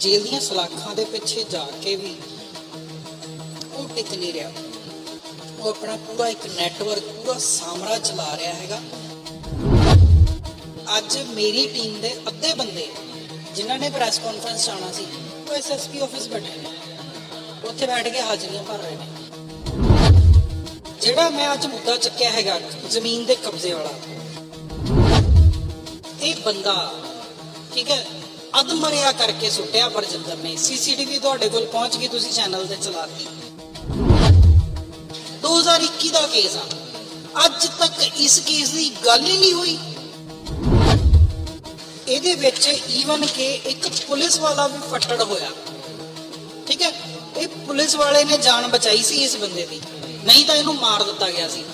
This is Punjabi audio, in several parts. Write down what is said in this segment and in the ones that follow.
ਜੇਲ੍ਹ ਦੀਆਂ ਸਲਾਖਾਂ ਦੇ ਪਿੱਛੇ ਜਾ ਕੇ ਵੀ ਉਹ ਟਿਕ ਨਹੀਂ ਰਿਹਾ। ਉਹ ਆਪਣਾ ਪੂਰਾ ਇੱਕ ਨੈਟਵਰਕ ਪੂਰਾ ਸਾਮਰਾਜ ਚਲਾ ਰਿਹਾ ਹੈਗਾ। ਅੱਜ ਮੇਰੀ ਟੀਮ ਦੇ ਅੱਧੇ ਬੰਦੇ, ਜਿਨ੍ਹਾਂ ਨੇ ਪ੍ਰੈਸ ਕਾਨਫਰੰਸ ਜਾਣਾ ਸੀ, ਉਹ ਐਸਐਸਪੀ ਆਫਿਸ ਬੈਠੇ ਨੇ। ਉੱਥੇ ਬੈਠ ਕੇ ਹਾਜ਼ਰੀਆਂ ਭਰ ਰਹੇ ਨੇ। ਜਿਹੜਾ ਮੈਂ ਅੱਜ ਮੁੱਦਾ ਚੱਕਿਆ ਹੈਗਾ, ਜ਼ਮੀਨ ਦੇ ਕਬਜ਼ੇ ਵਾਲਾ, ਇਹ ਬੰਦਾ, ਠੀਕ ਹੈ ਅਧਮਰਿਆ ਕਰਕੇ ਸੁੱਟਿਆ ਬਰਜਿੰਦਰ ਨੇ ਸੀਸੀਟੀਵੀ ਤੁਹਾਡੇ ਕੋਲ ਪਹੁੰਚ ਗਈ, ਤੁਸੀਂ ਚੈਨਲ ਤੇ ਚਲਾਤੀ 2021 ਦਾ ਕੇਸ ਆ। ਅੱਜ ਤੱਕ ਇਸ ਕੇਸ ਦੀ ਗੱਲ ਹੀ ਨਹੀਂ ਹੋਈ। ਇਹਦੇ ਵਿੱਚ ਈਵਨ ਕਿ ਇੱਕ ਪੁਲਿਸ ਵਾਲਾ ਵੀ ਫੱਟੜ ਹੋਇਆ। ਠੀਕ ਹੈ? ਇਹ ਪੁਲਿਸ ਵਾਲੇ ਨੇ ਜਾਨ ਬਚਾਈ ਸੀ ਇਸ ਬੰਦੇ ਦੀ। ਨਹੀਂ ਤਾਂ ਇਹਨੂੰ ਮਾਰ ਦਿੱਤਾ ਗਿਆ ਸੀ।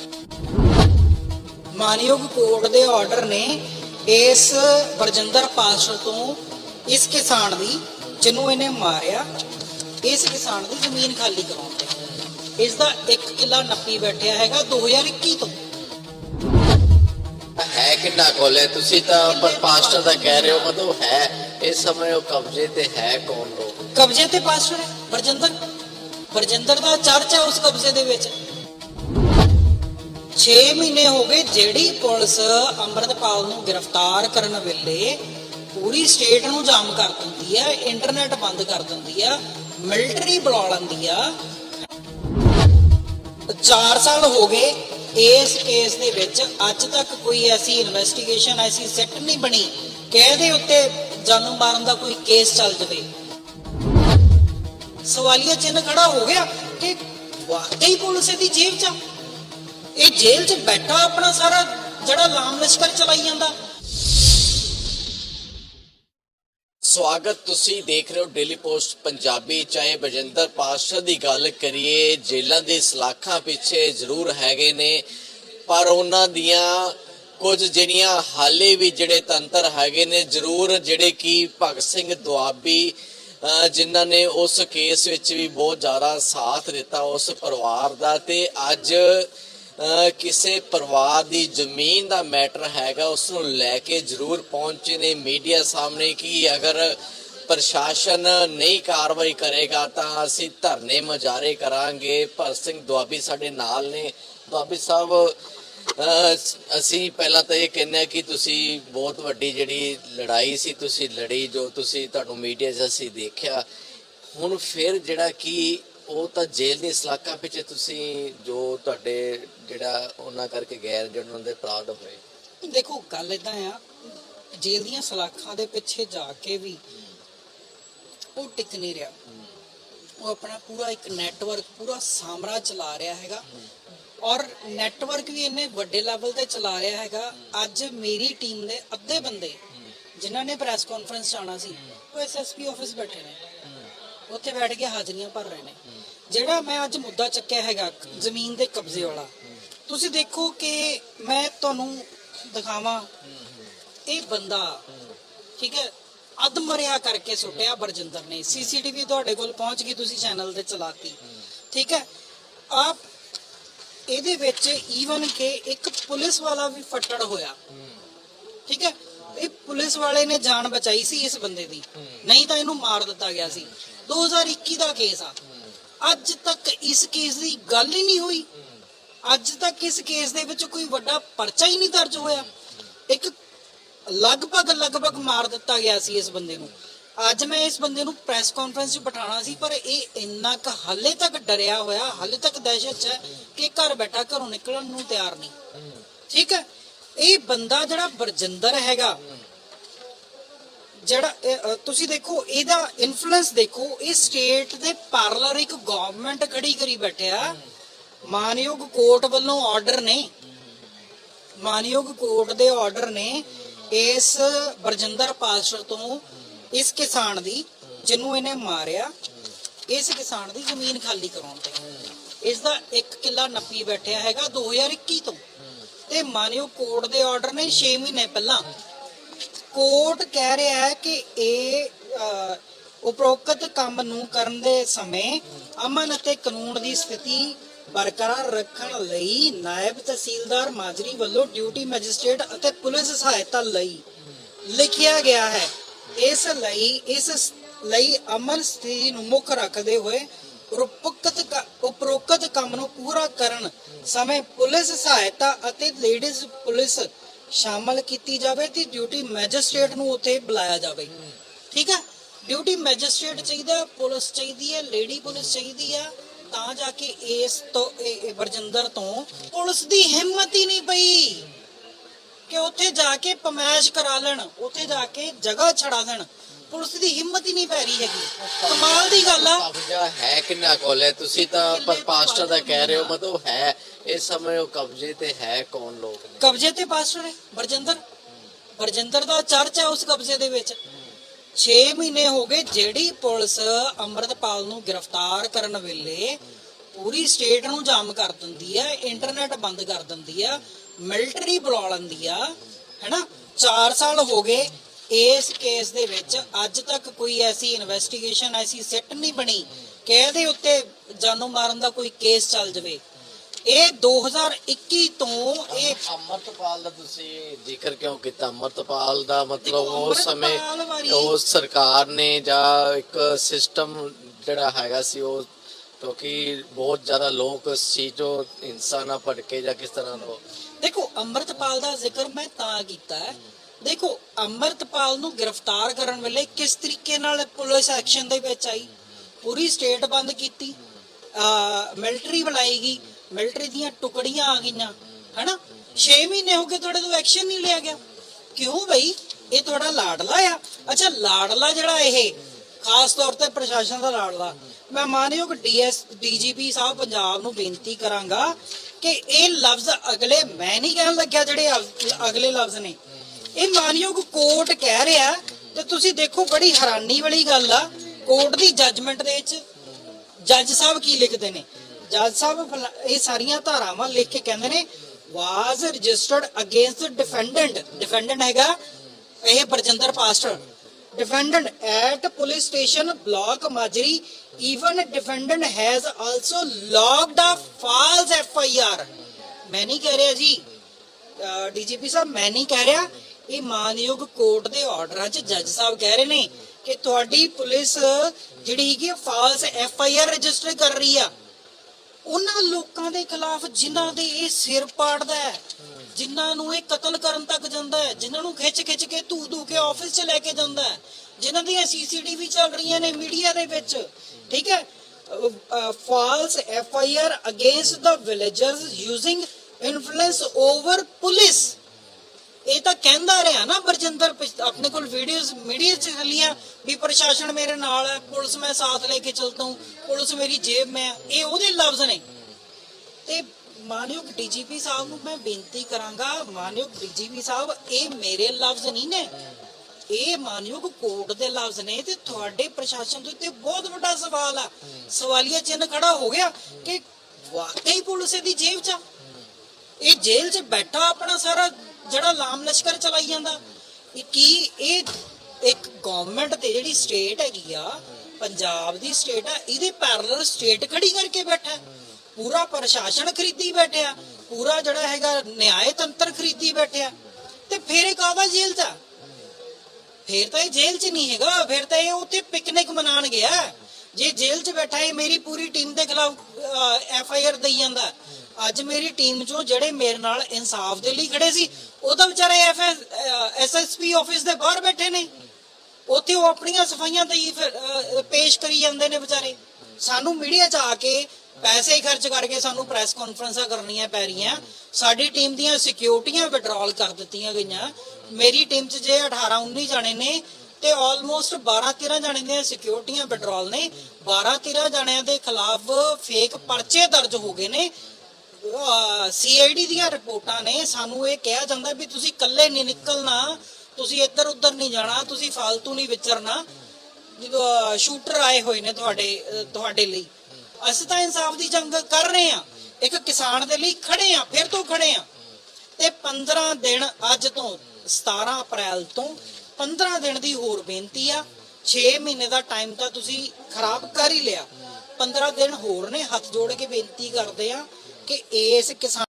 ਮਾਨਯੋਗ ਕੋਰਟ ਦੇ ਆਰਡਰ ਨੇ ਇਸ ਬਰਜਿੰਦਰ ਪਾਸ਼ਾ ਤੋਂ ਇਸ ਕਿਸਾਨ ਦੀ ਜਿਹਨੂੰ ਇਹਨੇ ਮਾਰਿਆ ਇਸ ਕਿਸਾਨ ਦੀ ਜ਼ਮੀਨ ਖਾਲੀ ਕਰਾਉਣ ਤੇ ਇਸ ਦਾ 1 ਕਿੱਲਾ ਨੱਪੀ ਬੈਠਿਆ ਹੈਗਾ 2021 ਤੋਂ। ਹੈ ਕਿੰਨਾ ਕੋਲ? ਤੁਸੀਂ ਤਾਂ ਪਰ ਪਾਸਟਰ ਦਾ ਕਹਿ ਰਹੇ ਹੋ ਮਤਲਬ ਹੈ। ਇਸ ਸਮੇਂ ਉਹ ਕਬਜ਼ੇ ਤੇ ਹੈ ਕੌਣ ਲੋਕ? ਕਬਜ਼ੇ ਤੇ ਪਾਸਟਰ ਹੈ ਬਰਜਿੰਦਰ ਬਰਜਿੰਦਰ ਦਾ ਚਰਚ ਹੈ ਉਸ ਕਬਜ਼ੇ ਦੇ ਵਿੱਚ। 6 ਮਹੀਨੇ ਹੋ ਗਏ ਜਿਹੜੀ ਪੁਲਿਸ ਅੰਮ੍ਰਿਤਪਾਲ ਨੂੰ ਗ੍ਰਿਫਤਾਰ ਕਰਨ ਵੇਲੇ ਪੂਰੀ ਸਟੇਟ ਨੂੰ ਜਾਮ ਕਰ ਦਿੰਦੀ ਹੈ ਇੰਟਰਨੈਟ ਬੰਦ ਕਰ ਦਿੰਦੀ ਆ, ਮਿਲਟਰੀ ਬੁਲਾ ਲੈਂਦੀ ਆ। 4 ਸਾਲ ਹੋ ਗਏ ਇਸ ਕੇਸ ਦੇ ਵਿੱਚ, ਅੱਜ ਤੱਕ ਕੋਈ ਐਸੀ ਇਨਵੈਸਟੀਗੇਸ਼ਨ ਐਸੀ ਸੈੱਟ ਨਹੀਂ ਬਣੀ। ਕਿ ਇਹਦੇ ਉੱਤੇ ਜਾਨੂ ਮਾਰਨ ਦਾ ਕੋਈ ਕੇਸ ਚੱਲ ਜਾਵੇ। ਸਵਾਲੀਆ ਚਿੰਨ੍ਹ ਖੜਾ ਹੋ ਗਿਆ ਕਿ ਵਾਕਈ ਪੁਲਿਸ ਦੀ ਜੇਬ 'ਚ ਆ। ਇਹ ਜੇਲ੍ਹ 'ਚ ਬੈਠਾ ਆਪਣਾ ਸਾਰਾ ਜਿਹੜਾ ਲਾਮ ਲਸ਼ਕਰ ਚਲਾਈ ਜਾਂਦਾ। ਸਵਾਗਤ ਤੁਸੀਂ ਦੇਖ ਰਹੇ ਹੋ ਡੇਲੀ ਪੋਸਟ ਪੰਜਾਬੀ। ਚਾਹੇ ਬਜਿੰਦਰ ਪਾਸ਼ਾ ਦੀ ਗੱਲ ਕਰੀਏ, ਜੇਲ੍ਹਾਂ ਦੇ ਸਲਾਖਾਂ ਪਿੱਛੇ ਜ਼ਰੂਰ ਹੈਗੇ ਨੇ, ਪਰ ਉਹਨਾਂ ਦੀਆਂ ਕੁਝ ਜਿਹੜੀਆਂ ਹਾਲੇ ਵੀ ਜਿਹੜੇ ਤੰਤਰ ਹੈਗੇ ਨੇ, ਜ਼ਰੂਰ ਜਿਹੜੇ ਕਿ ਭਗਤ ਸਿੰਘ ਦੁਆਬੀ ਜਿਨ੍ਹਾਂ ਨੇ ਉਸ ਕੇਸ ਵਿੱਚ ਵੀ ਬਹੁਤ ਜ਼ਿਆਦਾ ਸਾਥ ਦਿੱਤਾ ਉਸ ਪਰਿਵਾਰ ਦਾ। ਤੇ ਅੱਜ ਕਿਸੇ ਪਰਿਵਾਰ ਦੀ ਜ਼ਮੀਨ ਦਾ ਮੈਟਰ ਹੈਗਾ, ਉਸ ਨੂੰ ਲੈ ਕੇ ਜ਼ਰੂਰ ਪਹੁੰਚੇ ਨੇ ਮੀਡੀਆ ਸਾਹਮਣੇ ਕਿ ਅਗਰ ਪ੍ਰਸ਼ਾਸਨ ਨਹੀਂ ਕਾਰਵਾਈ ਕਰੇਗਾ ਤਾਂ ਅਸੀਂ ਧਰਨੇ ਮੁਜ਼ਾਹਰੇ ਕਰਾਂਗੇ। ਭਗਤ ਸਿੰਘ ਦੁਆਬੀ ਸਾਡੇ ਨਾਲ ਨੇ। ਦੁਆਬੀ ਸਾਹਿਬ ਅਹ ਅਸੀਂ ਪਹਿਲਾਂ ਤਾਂ ਇਹ ਕਹਿੰਦੇ ਹਾਂ ਕਿ ਤੁਸੀਂ ਬਹੁਤ ਵੱਡੀ ਜਿਹੜੀ ਲੜਾਈ ਸੀ, ਤੁਸੀਂ ਲੜੀ ਜੋ ਤੁਸੀਂ ਤੁਹਾਨੂੰ ਮੀਡੀਆ 'ਚ ਅਸੀਂ ਦੇਖਿਆ। ਹੁਣ ਫਿਰ ਜਿਹੜਾ ਕਿ ਉਹ ਤਾਂ ਜੇਲ੍ਹ ਦੇ ਸਲਾਖਾਂ ਪਿੱਛੇ ਤੁਸੀਂ ਜੋ ਤੁਹਾਡੇ ਜਿਹੜਾ ਉਹਨਾਂ ਕਰਕੇ ਗੈਰ ਜੁੜਨ ਦੇ ਅਪਰਾਧ ਹੋਏ। ਦੇਖੋ, ਗੱਲ ਇਦਾਂ ਆ, ਜੇਲ੍ਹ ਦੀਆਂ ਸਲਾਖਾਂ ਦੇ ਪਿੱਛੇ ਜਾ ਕੇ ਵੀ ਉਹ ਟਿਕ ਨਹੀਂ ਰਿਹਾ। ਉਹ ਆਪਣਾ ਪੂਰਾ ਇੱਕ ਨੈਟਵਰਕ, ਪੂਰਾ ਸਾਮਰਾਜ ਚਲਾ ਰਿਹਾ ਹੈਗਾ। ਔਰ ਨੈਟਵਰਕ ਵੀ ਇੰਨੇ ਵੱਡੇ ਲੈਵਲ ਤੇ ਚਲਾ ਰਿਹਾ ਹੈਗਾ। ਅੱਜ ਮੇਰੀ ਟੀਮ ਦੇ ਅੱਧੇ ਬੰਦੇ, ਜਿਨ੍ਹਾਂ ਨੇ ਪ੍ਰੈਸ ਕਾਨਫਰੰਸ ਜਾਣਾ ਸੀ, ਉਹ ਐਸਐਸਪੀ ਆਫਿਸ ਬੈਠੇ ਨੇ। ਉੱਥੇ ਬੈਠ ਕੇ ਹਾਜ਼ਰੀਆਂ ਭਰ ਰਹੇ ਨੇ। ਜਿਹੜਾ ਮੈਂ ਅੱਜ ਮੁੱਦਾ ਚੱਕਿਆ ਹੈਗਾ, ਜ਼ਮੀਨ ਦੇ ਕਬਜ਼ੇ ਵਾਲਾ। ਤੁਸੀਂ ਦੇਖੋ ਕਿ ਮੈਂ ਤੁਹਾਨੂੰ ਦਿਖਾਵਾਂ, ਇਹ ਬੰਦਾ, ਠੀਕ ਹੈ ਅਧਮਰਿਆ ਕਰਕੇ ਸੁੱਟਿਆ ਬਰਜਿੰਦਰ ਨੇ। ਸੀਸੀਟੀਵੀ ਤੁਹਾਡੇ ਕੋਲ ਪਹੁੰਚ ਗਈ, ਤੁਸੀਂ ਚੈਨਲ ਤੇ ਚਲਾਤੀ। ਠੀਕ ਹੈ, ਆਪ ਇਹਦੇ ਵਿੱਚ ਈਵਨ ਕਿ ਇੱਕ ਪੁਲਿਸ ਵਾਲਾ ਵੀ ਫੱਟੜ ਹੋਇਆ। ਠੀਕ ਹੈ ਇਹ ਪੁਲਿਸ ਵਾਲੇ ਨੇ ਜਾਨ ਬਚਾਈ ਸੀ ਇਸ ਬੰਦੇ ਦੀ। ਨਹੀਂ ਤਾਂ ਇਹਨੂੰ ਮਾਰ ਦਿੱਤਾ ਗਿਆ ਸੀ। 2021 ਦਾ ਕੇਸ ਆ। ਅੱਜ ਤੱਕ ਇਸ ਕੇਸ ਦੀ ਗੱਲ ਹੀ ਨਹੀਂ ਹੋਈ। ਅੱਜ ਤੱਕ ਇਸ ਕੇਸ ਦੇ ਵਿੱਚ ਕੋਈ ਵੱਡਾ ਪਰਚਾ ਹੀ ਨਹੀਂ ਦਰਜ ਹੋਇਆ। ਇੱਕ ਲਗਭਗ ਲਗਭਗ ਮਾਰ ਦਿੱਤਾ ਗਿਆ ਸੀ ਇਸ ਬੰਦੇ ਨੂੰ। ਅੱਜ ਮੈਂ ਇਸ ਬੰਦੇ ਨੂੰ ਪ੍ਰੈਸ ਕਾਨਫਰੰਸ 'ਚ ਬਿਠਾਣਾ ਸੀ, ਪਰ ਇਹ ਇੰਨਾ ਕੁ ਹਾਲੇ ਤੱਕ ਡਰਿਆ ਹੋਇਆ, ਹਾਲੇ ਤੱਕ ਦਹਿਸ਼ਤ 'ਚ ਹੈ ਕਿ ਘਰ ਬੈਠਾ ਘਰੋਂ ਨਿਕਲਣ ਨੂੰ ਤਿਆਰ ਨਹੀਂ। ਠੀਕ ਹੈ? ਇਹ ਬੰਦਾ ਜਿਹੜਾ ਬਰਜਿੰਦਰ ਹੈਗਾ, ਜਿਹੜਾ ਤੁਸੀਂ ਦੇਖੋ, ਇਹਦਾ ਇਨਫਲੂਐਂਸ ਦੇਖੋ, ਇਹ ਸਟੇਟ ਦੇ ਪਾਰਲਰ ਇੱਕ ਗਵਰਨਮੈਂਟ ਖੜੀ ਕਰੀ ਬੈਠਿਆ ਮਾਨਯੋਗ ਕੋਰਟ ਵੱਲੋਂ ਆਰਡਰ ਨੇ। ਮਾਨਯੋਗ ਕੋਰਟ ਦੇ ਆਰਡਰ ਨੇ ਇਸ ਬਰਜਿੰਦਰ ਪਾਸ਼ਾ ਤੋਂ ਇਸ ਕਿਸਾਨ ਦੀ, ਜਿਹਨੂੰ ਇਹਨੇ ਮਾਰਿਆ, ਇਸ ਕਿਸਾਨ ਦੀ ਜ਼ਮੀਨ ਖਾਲੀ ਕਰਾਉਣ ਤੇ। ਇਸ ਦਾ 1 ਕਿੱਲਾ ਨੱਪੀ ਬੈਠਿਆ ਹੈਗਾ 2021 ਤੋਂ। ਤੇ ਮਾਨਯੋਗ ਕੋਰਟ ਦੇ ਆਰਡਰ ਨੇ 6 ਮਹੀਨੇ ਪਹਿਲਾਂ। ਕੋਰਟ ਕਹਿ ਰਿਹਾ ਹੈ ਕਿ ਇਹ ਉਪਰੋਕਤ ਕੰਮ ਨੂੰ ਕਰਨ ਦੇ ਸਮੇਂ ਅਮਨ ਅਤੇ ਕਾਨੂੰਨ ਦੀ ਸਥਿਤੀ ਬਰਕਰਾਰ ਰੱਖਣ ਲਈ ਨਾਇਬ ਤਹਿਸੀਲਦਾਰ ਮਾਜਰੀ ਵੱਲੋਂ ਡਿਊਟੀ ਮੈਜਿਸਟ੍ਰੇਟ ਅਤੇ ਪੁਲਿਸ ਸਹਾਇਤਾ ਲਈ ਲਿਖਿਆ ਗਿਆ ਹੈ। ਇਸ ਲਈ ਇਸ ਲਈ ਅਮਨ ਸਥਿਤੀ ਨੂੰ ਮੁੱਖ ਰੱਖਦੇ ਹੋਏ ਉਪਰੋਕਤ ਉਪਰੋਕਤ ਕੰਮ ਨੂੰ ਪੂਰਾ ਕਰਨ ਸਮੇਂ ਪੁਲਿਸ ਸਹਾਇਤਾ ਅਤੇ ਲੇਡੀਜ਼ ਪੁਲਿਸ ਸ਼ਾਮਲ ਕੀਤੀ ਜਾਵੇ ਤੇ ਡਿਊਟੀ ਮੈਜਿਸਟ੍ਰੇਟ ਨੂੰ ਉੱਥੇ ਬੁਲਾਇਆ ਜਾਵੇ। ਠੀਕ ਹੈ ਡਿਊਟੀ ਮੈਜਿਸਟ੍ਰੇਟ ਚਾਹੀਦਾ, ਪੁਲਿਸ ਚਾਹੀਦੀ ਹੈ, ਲੇਡੀ ਪੁਲਿਸ ਚਾਹੀਦੀ ਆ, ਤਾਂ ਜਾ ਕੇ ਇਸ ਤੋਂ ਵਰਜਿੰਦਰ ਤੋਂ ਪੁਲਿਸ ਦੀ ਹਿੰਮਤ ਹੀ ਨਹੀਂ ਪਈ ਕਿ ਉੱਥੇ ਜਾ ਕੇ ਪਮੈਸ਼ ਕਰਾ ਲੈਣ, ਉੱਥੇ ਜਾ ਕੇ ਜਗ੍ਹਾ ਛੜਾ ਦੇਣ। ਪੁਲਿਸ ਦੀ ਹਿੰਮਤ ਹੀ ਨਹੀਂ ਪੈ ਰਹੀ ਹੈਗੀ। ਕਮਾਲ ਦੀ ਗੱਲ ਆ। ਕਬਜ਼ਾ ਹੈ ਕਿੰਨਾ ਕੋਲ ਹੈ ਤੁਸੀਂ ਤਾਂ ਪਰ ਪਾਸਟਰ ਦਾ ਕਹਿ ਰਹੇ ਹੋ ਮਤਲਬ ਹੈ। ਇਸ ਸਮੇਂ ਉਹ ਕਬਜ਼ੇ ਤੇ ਹੈ ਕੌਣ ਲੋਕ ਨੇ? ਕਬਜ਼ੇ ਤੇ ਪਾਸਟਰ ਹੈ ਵਰਜਿੰਦਰ ਵਰਜਿੰਦਰ ਦਾ ਚਰਚ ਹੈ ਉਸ ਕਬਜ਼ੇ ਦੇ ਵਿੱਚ। 6 ਮਹੀਨੇ ਹੋ ਗਏ ਜਿਹੜੀ ਪੁਲਿਸ ਅੰਮ੍ਰਿਤਪਾਲ ਨੂੰ ਗ੍ਰਿਫਤਾਰ ਕਰਨ ਵੇਲੇ ਪੂਰੀ ਸਟੇਟ ਨੂੰ ਜਾਮ ਕਰ ਦਿੰਦੀ ਹੈ ਇੰਟਰਨੈਟ ਬੰਦ ਕਰ ਦਿੰਦੀ ਆ ਮਿਲਟਰੀ ਬੁਲਾ ਲੈਂਦੀ ਆ ਹੈਨਾ? 4 ਸਾਲ ਹੋ ਗਏ ਇਸ ਕੇਸ ਦੇ ਵਿੱਚ ਅੱਜ ਤੱਕ ਕੋਈ ਐਸੀ ਇਨਵੈਸਟੀਗੇਸ਼ਨ ਐਸੀ ਸਿੱਟ ਨਹੀਂ ਬਣੀ। ਕਿ ਇਹਦੇ ਉੱਤੇ ਜਾਨੋਂ ਮਾਰਨ ਦਾ ਕੋਈ ਕੇਸ ਚੱਲ ਜਾਵੇ। ਇਹ 2021 ਤੋਂ ਇਹ ਅਮਰਤਪਾਲ ਦਾ ਤੁਸੀਂ ਜ਼ਿਕਰ ਕਿਉਂ ਕੀਤਾ? ਅਮਰਤਪਾਲ ਦਾ ਮਤਲਬ ਉਸ ਸਮੇਂ ਉਸ ਸਰਕਾਰ ਨੇ ਜਾਂ ਇੱਕ ਸਿਸਟਮ ਜਿਹੜਾ ਹੈਗਾ ਸੀ ਉਹ ਕਿਉਂਕਿ ਬਹੁਤ ਜ਼ਿਆਦਾ ਲੋਕ ਇਸ ਚੀਜ਼ ਤੋਂ ਹਿੰਸਾ ਨਾ ਭੜਕੇ ਜਾਂ ਕਿਸ ਤਰ੍ਹਾਂ ਦਾ ਦੇਖੋ ਅੰਮ੍ਰਿਤਪਾਲ ਦਾ ਜ਼ਿਕਰ ਮੈਂ ਤਾਂ ਕੀਤਾ ਹੈ। ਦੇਖੋ, ਅੰਮ੍ਰਿਤਪਾਲ ਨੂੰ ਗ੍ਰਿਫਤਾਰ ਕਰਨ ਵੇਲੇ ਕਿਸ ਤਰੀਕੇ ਨਾਲ ਪੁਲਿਸ ਐਕਸ਼ਨ ਦੇ ਵਿੱਚ ਆਈ? ਪੂਰੀ ਸਟੇਟ ਬੰਦ ਕੀਤੀ ਮਿਲਟਰੀ ਬੁਲਾਈ ਗਈ, ਮਿਲਟਰੀ ਦੀਆਂ ਟੁਕੜੀਆਂ ਆ ਗਈਆਂ, ਹੈਨਾ? 6 ਮਹੀਨੇ ਹੋ ਗਏ ਤੁਹਾਡੇ ਤੋਂ ਐਕਸ਼ਨ ਨਹੀਂ ਲਿਆ ਗਿਆ। ਕਿਉਂ ਬਈ? ਇਹ ਤੁਹਾਡਾ ਲਾਡਲਾ ਆ। ਅੱਛਾ, ਲਾਡਲਾ ਜਿਹੜਾ ਇਹ, ਖਾਸ ਤੌਰ ਤੇ ਪ੍ਰਸ਼ਾਸਨ ਦਾ ਲਾਡਲਾ। ਮੈਂ ਮਾਨਯੋਗ ਡੀਐਸ, ਡੀਜੀਪੀ ਸਾਹਿਬ ਪੰਜਾਬ ਨੂੰ ਬੇਨਤੀ ਕਰਾਂਗਾ ਕਿ ਇਹ ਲਫ਼ਜ਼ ਅਗਲੇ, ਮੈਂ ਨਹੀਂ ਕਹਿਣ ਲੱਗਿਆ ਜਿਹੜੇ ਅਗਲੇ ਲਫ਼ਜ਼ ਨੇ। ਇਹ ਮਾਨਯੋਗ ਕੋਰਟ ਕਹਿ ਰਿਹਾ ਤੇ ਤੁਸੀਂ ਦੇਖੋ ਬੜੀ ਹੈਰਾਨੀ ਵਾਲੀ ਗੱਲ ਆ, ਕੋਰਟ ਦੀ ਜੱਜਮੈਂਟ ਦੇ ਵਿੱਚ ਜੱਜ ਸਾਹਿਬ ਕੀ ਲਿਖਦੇ ਨੇ? ਜੱਜ ਸਾਹਿਬ ਇਹ ਸਾਰੀਆਂ ਧਾਰਾਵਾਂ ਲਿਖ ਕੇ ਕਹਿੰਦੇ ਨੇ ਵਾਸ ਰਜਿਸਟਰਡ ਅਗੇਂਸਟ ਡਿਫੈਂਡੈਂਟ ਡਿਫੈਂਡੈਂਟ ਹੈਗਾ, ਇਹ Barjinder pastor. Defendant at police station block majri even defendant has also logged a false FIR ਮੈਂ ਨਹੀਂ ਕਹਿ ਰਿਹਾ ਜੀ ਡੀਜੀਪੀ ਸਾਹਿਬ, ਮੈਂ ਨਹੀਂ ਕਹਿ ਰਿਹਾ ਇਹ ਮਾਨਯੋਗ ਕੋਰਟ ਦੇ ਆਰਡਰਾਂ 'ਚ ਜੱਜ ਸਾਹਿਬ ਕਹਿ ਰਹੇ ਨੇ ਕਿ ਤੁਹਾਡੀ ਪੁਲਿਸ ਜਿਹੜੀ ਹੈਗੀ false F I R register ਕਰ ਰਹੀ ਆ। ਉਹਨਾਂ ਲੋਕਾਂ ਦੇ ਖਿਲਾਫ ਜਿਨ੍ਹਾਂ ਦੇ ਇਹ ਸਿਰ ਪਾੜਦਾ ਹੈ, ਜਿਨ੍ਹਾਂ ਨੂੰ ਇਹ ਕਤਲ ਕਰਨ ਤੱਕ ਜਾਂਦਾ ਹੈ, ਜਿਨ੍ਹਾਂ ਨੂੰ ਖਿੱਚ ਖਿੱਚ ਕੇ ਧੂ ਧੂ ਕੇ ਆਫਿਸ 'ਚ ਲੈ ਕੇ ਜਾਂਦਾ ਹੈ, ਜਿਨ੍ਹਾਂ ਦੀਆਂ ਸੀਸੀਟੀਵੀ ਚੱਲ ਰਹੀਆਂ ਨੇ ਮੀਡੀਆ ਦੇ ਵਿੱਚ, ਠੀਕ ਹੈ? False F I R against the villagers using influence over police. ਕਹਿੰਦਾ ਰਿਹਾ ਨਾ, ਬਰਜਿੰਦਰ ਆਪਣੇ ਕੋਲ ਵੀਡੀਓਜ਼ ਮੀਡੀਆ ਚ ਚੱਲੀਆਂ ਵੀ ਪ੍ਰਸ਼ਾਸਨ ਮੇਰੇ ਨਾਲ ਹੈ, ਪੁਲਿਸ ਮੈਂ ਸਾਥ ਲੈ ਕੇ ਚਲਤਾ ਹੂੰ, ਪੁਲਿਸ ਮੇਰੀ ਜੇਬ ਮੈਂ, ਇਹ ਉਹਦੇ ਲਫ਼ਜ਼ ਨੇ। ਤੇ ਮਾਨਯੋਗ ਡੀਜੀਪੀ ਸਾਹਿਬ ਨੂੰ ਮੈਂ ਬੇਨਤੀ ਕਰਾਂਗਾ, ਮਾਨਯੋਗ ਡੀਜੀਪੀ ਸਾਹਿਬ, ਇਹ ਮੇਰੇ ਲਫ਼ਜ਼ ਨਹੀਂ ਨੇ, ਇਹ ਮਾਨਯੋਗ ਕੋਰਟ ਦੇ ਲਫ਼ਜ਼ ਨੇ ਤੇ ਤੁਹਾਡੇ ਪ੍ਰਸ਼ਾਸਨ ਦੇ ਉੱਤੇ ਬਹੁਤ ਵੱਡਾ ਸਵਾਲ ਆ। ਸਵਾਲੀਆ ਚਿੰਨ ਖੜਾ ਹੋ ਗਿਆ ਕਿ ਵਾਕਈ ਪੁਲਿਸ ਦੀ ਜੇਬ 'ਚ ਇਹ ਜੇਲ੍ਹ 'ਚ ਬੈਠਾ ਆਪਣਾ ਸਾਰਾ ਜਿਹੜਾ ਲਾਮ ਲਸ਼ਕਰ ਚਲਾਈ ਜਾਂਦਾ ਕੀ ਇਹ ਇੱਕ ਗਵਰਨਮੈਂਟ ਤੇ ਜਿਹੜੀ ਸਟੇਟ ਹੈਗੀ ਆ, ਪੰਜਾਬ ਦੀ ਸਟੇਟ ਆ, ਇਹਦੇ ਪੈਰਲਲ ਸਟੇਟ ਖੜੀ ਕਰਕੇ ਬੈਠਾ ਪੂਰਾ ਪ੍ਰਸ਼ਾਸਨ ਖਰੀਦੀ ਬੈਠਿਆ ਪੂਰਾ ਜਿਹੜਾ ਹੈਗਾ ਨਿਆਂ ਤੰਤਰ ਖਰੀਦੀ ਬੈਠਿਆ ਤੇ ਫਿਰ ਇਹ ਕਾਹਦਾ ਜੇਲ੍ਹ 'ਚ ਆ? ਫੇਰ ਤਾਂ ਇਹ ਜੇਲ੍ਹ 'ਚ ਨਹੀਂ ਹੈਗਾ, ਫੇਰ ਤਾਂ ਇਹ ਉੱਥੇ ਪਿਕਨਿਕ ਮਨਾਉਣ ਗਿਆ ਜੇ ਜੇਲ੍ਹ 'ਚ ਬੈਠਾ, ਇਹ ਮੇਰੀ ਪੂਰੀ ਟੀਮ ਦੇ ਖਿਲਾਫ ਐਫ ਆਈ ਆਰ ਦਈ ਜਾਂਦਾ ਅੱਜ ਮੇਰੀ ਟੀਮ 'ਚੋਂ ਜਿਹੜੇ ਮੇਰੇ ਨਾਲ ਇਨਸਾਫ ਦੇ ਲਈ ਖੜੇ ਸੀ, ਉਹ ਤਾਂ ਵਿਚਾਰੇ ਐਫ ਆਫਿਸ ਦੇ ਬਾਹਰ ਬੈਠੇ ਨੇ। ਉੱਥੇ ਉਹ ਆਪਣੀਆਂ ਸਫਾਈਆਂ ਤੇ ਹੀ ਪੇਸ਼ ਕਰੀ ਜਾਂਦੇ ਨੇ ਵਿਚਾਰੇ। ਸਾਨੂੰ ਮੀਡੀਆ 'ਚ ਆ ਕੇ ਪੈਸੇ ਖਰਚ ਕਰਕੇ ਸਾਨੂੰ ਪ੍ਰੈਸ ਕਾਨਫਰੰਸਾਂ ਕਰਨੀਆਂ ਪੈ ਰਹੀਆਂ। ਸਾਡੀ ਟੀਮ ਦੀਆਂ ਸਿਕਿਉਰਟੀਆਂ ਵਿਡਰਾਲ ਕਰ ਦਿੱਤੀਆਂ ਗਈਆਂ। ਮੇਰੀ ਟੀਮ 'ਚ ਜੇ 18 19 ਜਣੇ ਨੇ ਤੇ ਆਲਮੋਸਟ 12 13 ਜਣੇ ਦੀਆਂ ਸਿਕਿਉਰਟੀਆਂ ਵਿਡਰਾਲ ਨੇ। 12 13 ਜਾਣਿਆਂ ਦੇ ਖਿਲਾਫ ਫੇਕ ਪਰਚੇ ਦਰਜ ਹੋ ਗਏ ਨੇ। ਸੀਆਈਡੀ ਦੀਆਂ ਰਿਪੋਰਟਾਂ ਨੇ ਸਾਨੂੰ ਇਹ ਕਿਹਾ ਜਾਂਦਾ ਵੀ ਤੁਸੀਂ ਇਕੱਲੇ ਨਹੀਂ ਨਿਕਲਣਾ ਤੁਸੀਂ ਇੱਧਰ ਉੱਧਰ ਨਹੀਂ ਜਾਣਾ ਤੁਸੀਂ ਫालतू ਨਹੀਂ ਵਿਚਰਨਾ ਜਦੋਂ ਸ਼ੂਟਰ ਆਏ ਹੋਏ ਨੇ ਤੁਹਾਡੇ ਅਹ, ਤੁਹਾਡੇ ਲਈ। ਅਸੀਂ ਤਾਂ ਇਨਸਾਫ ਦੀ ਜੰਗ ਕਰ ਰਹੇ ਆ ਇੱਕ ਕਿਸਾਨ ਦੇ ਲਈ ਖੜੇ ਆ ਫਿਰ ਤੋਂ ਖੜੇ ਆ ਤੇ 15 ਦਿਨ ਅੱਜ ਤੋਂ 17 ਅਪ੍ਰੈਲ ਤੋਂ 15 ਦਿਨ ਦੀ ਹੋਰ ਬੇਨਤੀ ਆ 6 ਮਹੀਨੇ ਦਾ ਟਾਈਮ ਤਾਂ ਤੁਸੀਂ ਖਰਾਬ ਕਰ ਹੀ ਲਿਆ। 15 ਦਿਨ ਹੋਰ ਨੇ ਹੱਥ ਜੋੜ ਕੇ ਬੇਨਤੀ ਕਰਦੇ ਆ ਕਿ ਇਸ ਕਿਸਾਨ